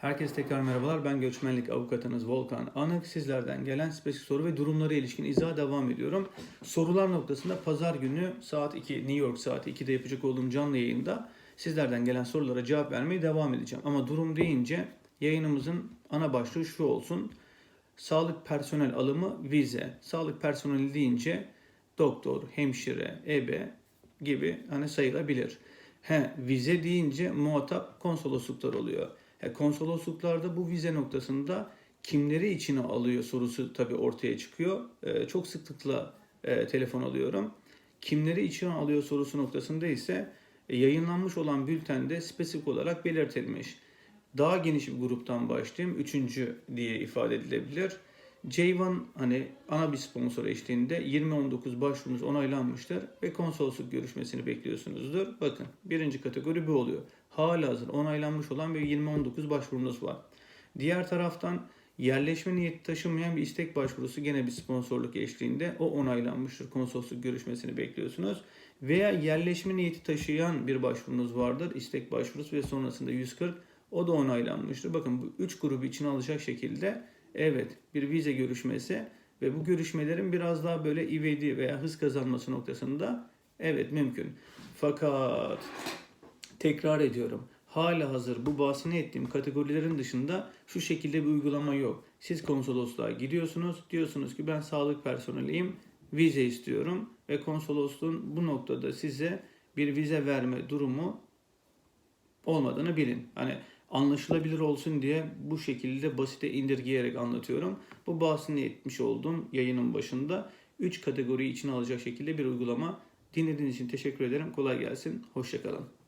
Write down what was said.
Herkese tekrar merhabalar. Ben göçmenlik avukatınız Volkan Anık. Sizlerden gelen spesifik soru ve durumlara ilişkin izaha devam ediyorum. Sorular noktasında pazar günü saat 2, New York saati 2'de yapacak olduğum canlı yayında sizlerden gelen sorulara cevap vermeye devam edeceğim. Ama durum deyince yayınımızın ana başlığı şu olsun. Sağlık personel alımı vize. Sağlık personeli deyince doktor, hemşire, ebe gibi hani sayılabilir. He, vize deyince muhatap konsolosluklar oluyor. He, konsolosluklarda bu vize noktasında kimleri içine alıyor sorusu tabii ortaya çıkıyor. Ee, çok sıklıkla e, telefon alıyorum. Kimleri içine alıyor sorusu noktasında ise e, yayınlanmış olan bültende spesifik olarak belirtilmiş. Daha geniş bir gruptan başlayayım. Üçüncü diye ifade edilebilir. J1 hani ana bir sponsor eşliğinde 2019 başvurunuz onaylanmıştır ve konsolosluk görüşmesini bekliyorsunuzdur. Bakın birinci kategori bu oluyor. Halihazır onaylanmış olan bir 2019 başvurunuz var. Diğer taraftan yerleşme niyeti taşınmayan bir istek başvurusu gene bir sponsorluk eşliğinde o onaylanmıştır. Konsolosluk görüşmesini bekliyorsunuz. Veya yerleşme niyeti taşıyan bir başvurunuz vardır. istek başvurusu ve sonrasında 140 o da onaylanmıştır. Bakın bu üç grubu içine alacak şekilde evet bir vize görüşmesi ve bu görüşmelerin biraz daha böyle ivedi veya hız kazanması noktasında evet mümkün. Fakat tekrar ediyorum. Hala hazır bu bahsini ettiğim kategorilerin dışında şu şekilde bir uygulama yok. Siz konsolosluğa gidiyorsunuz. Diyorsunuz ki ben sağlık personeliyim. Vize istiyorum. Ve konsolosluğun bu noktada size bir vize verme durumu olmadığını bilin. Hani anlaşılabilir olsun diye bu şekilde basite indirgeyerek anlatıyorum. Bu bahsini etmiş olduğum yayının başında 3 kategoriyi içine alacak şekilde bir uygulama. Dinlediğiniz için teşekkür ederim. Kolay gelsin. Hoşçakalın.